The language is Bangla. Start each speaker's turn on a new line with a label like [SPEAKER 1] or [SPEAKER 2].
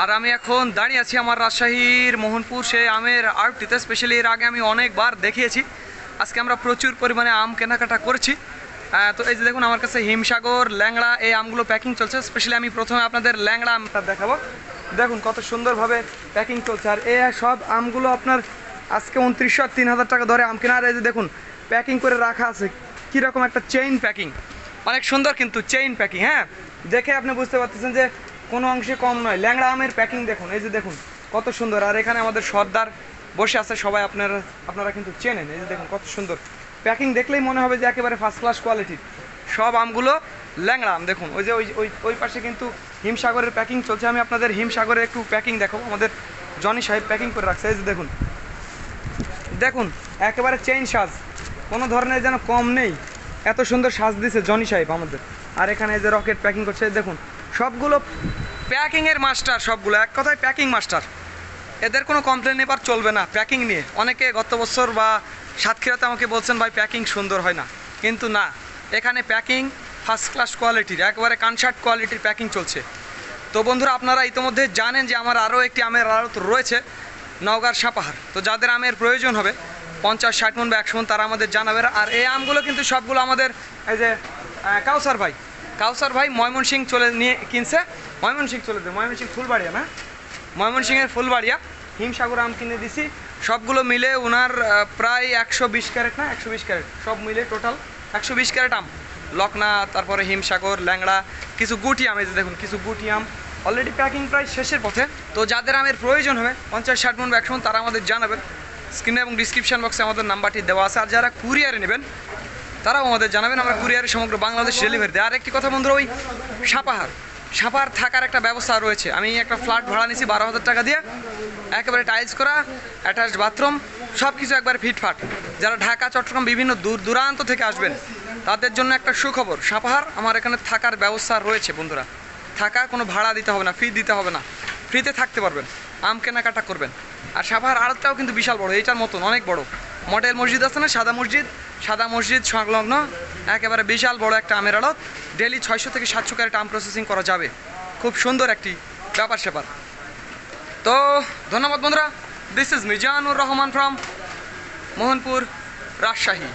[SPEAKER 1] আর আমি এখন দাঁড়িয়ে আছি আমার রাজশাহীর মোহনপুর সেই আমের আর্টটিতে স্পেশালি এর আগে আমি অনেকবার দেখিয়েছি। আজকে আমরা প্রচুর পরিমাণে আম কেনাকাটা করছি। তো এই যে দেখুন, আমার কাছে হিমসাগর ল্যাংড়া এই আমগুলো প্যাকিং চলছে। স্পেশালি আমি প্রথমে আপনাদের ল্যাংড়া আমটা দেখাবো। দেখুন, কত সুন্দরভাবে প্যাকিং চলছে। আর এই সব আমগুলো আপনার আজকে উনত্রিশশো আর তিন হাজার টাকা ধরে আম কেনা। আর এই যে দেখুন প্যাকিং করে রাখা আছে। কীরকম একটা চেইন প্যাকিং অনেক সুন্দর কিন্তু চেইন প্যাকিং হ্যাঁ? দেখে আপনি বুঝতে পারতেছেন যে কোনো অংশে কম নয়। ল্যাংড়া আমের প্যাকিং দেখুন, এই যে দেখুন, কত সুন্দর। আর এখানে আমাদের সর্দার বসে আছে, সবাই আপনারা আপনারা কিন্তু চেনেন, এই যে দেখুন, কত সুন্দর। প্যাকিং দেখলেই মনে হবে যে একেবারে ফার্স্ট ক্লাস কোয়ালিটির সব আমগুলো ল্যাংড়া আম, দেখুন, ওই যে ওই ওই ওই পাশে কিন্তু হিমসাগরের প্যাকিং চলছে। আমি আপনাদের হিমসাগরের একটু প্যাকিং দেখাবো, আমাদের জনি সাহেব প্যাকিং করে রাখছে। এই যে দেখুন দেখুন, একেবারে চেইন সাজ। কোনো ধরনের যেন কম নেই। এত সুন্দর সাজ দিছে জনি সাহেব আমাদের। আর এখানে এই যে রকেট প্যাকিং করছে দেখুন সবগুলো প্যাকিংয়ের মাস্টার সবগুলো। এক কথায় প্যাকিং মাস্টার এদের কোনো কমপ্লেন এবার চলবে না প্যাকিং নিয়ে। অনেকে গত বছর বা সাতক্ষীরাতে আমাকে বলছেন, ভাই প্যাকিং সুন্দর হয় না। কিন্তু না, এখানে প্যাকিং ফার্স্ট ক্লাস কোয়ালিটির একবারে কানসার্ট কোয়ালিটির প্যাকিং চলছে। তো বন্ধুরা, আপনারা ইতিমধ্যে জানেন যে আমার আরও একটি আমের আড়ত রয়েছে, নওগাঁর সাপাহার। তো যাদের আমের প্রয়োজন হবে, পঞ্চাশ, ষাট মন বা একশো মন, তারা আমাদের জানাবেন। আর এই আমগুলো কিন্তু সবগুলো আমাদের, এই যে কাউসার ভাই কাউসার ভাই ময়মনসিং চলে নিয়ে কিনছে। ময়মনসিং চলে দেয় ময়মনসিং ফুলবাড়িয়া না? ময়মনসিংহের ফুলবাড়িয়া, হিমসাগর আম কিনে দিছি। সবগুলো মিলে ওনার প্রায় একশো বিশ ক্যারেট না? একশো বিশ ক্যারেট, সব মিলে টোটাল একশো বিশ ক্যারেট আম। লকনা তারপরে হিমসাগর, ল্যাংড়া, কিছু গুটি আম, এই যে দেখুন, কিছু গুটি আম। অলরেডি প্যাকিং প্রায় শেষের পথে। তো যাদের আমের প্রয়োজন হবে, পঞ্চাশ ষাট মন একশো তারা আমাদের জানাবেন। স্ক্রিনে এবং ডিসক্রিপশন বক্সে আমাদের নাম্বারটি দেওয়া আছে। আর যারা কুরিয়ারে নেবেন তারাও আমাদের জানাবেন, আমরা কুরিয়ারে সমগ্র বাংলাদেশ ডেলিভারি দিই। আর একটি কথা বন্ধুরা, ওই সাপাহার সাপাহার থাকার একটা ব্যবস্থা রয়েছে। আমি একটা ফ্ল্যাট ভাড়া নিয়েছি বারো হাজার টাকা দিয়ে, একেবারে টাইলস করা অ্যাটাচড বাথরুম সব কিছু একবারে ফিটফাট। যারা ঢাকা, চট্টগ্রাম বিভিন্ন দূর দূরান্ত থেকে আসবেন, তাদের জন্য একটা সুখবর, সাপাহার আমার এখানে থাকার ব্যবস্থা রয়েছে বন্ধুরা। থাকা কোনো ভাড়া দিতে হবে না ফি দিতে হবে না। ফ্রিতে থাকতে পারবেন, আম কেনাকাটা করবেন। আর সাপাহার আড়তটাও কিন্তু বিশাল বড়, এইটার মতন, অনেক বড়। মডেল মসজিদ আছে না, সাদা মসজিদ সাদা মসজিদ সংলগ্ন, একেবারে বিশাল বড় একটা আমের আড়ত। ডেলি ছয়শো থেকে সাতশো ক্যারেট আম প্রসেসিং করা যাবে। খুব সুন্দর একটি ব্যাপার স্যাপার তো, ধন্যবাদ বন্ধুরা। This is Mizanur Rahman from Mohanpur, Rajshahi.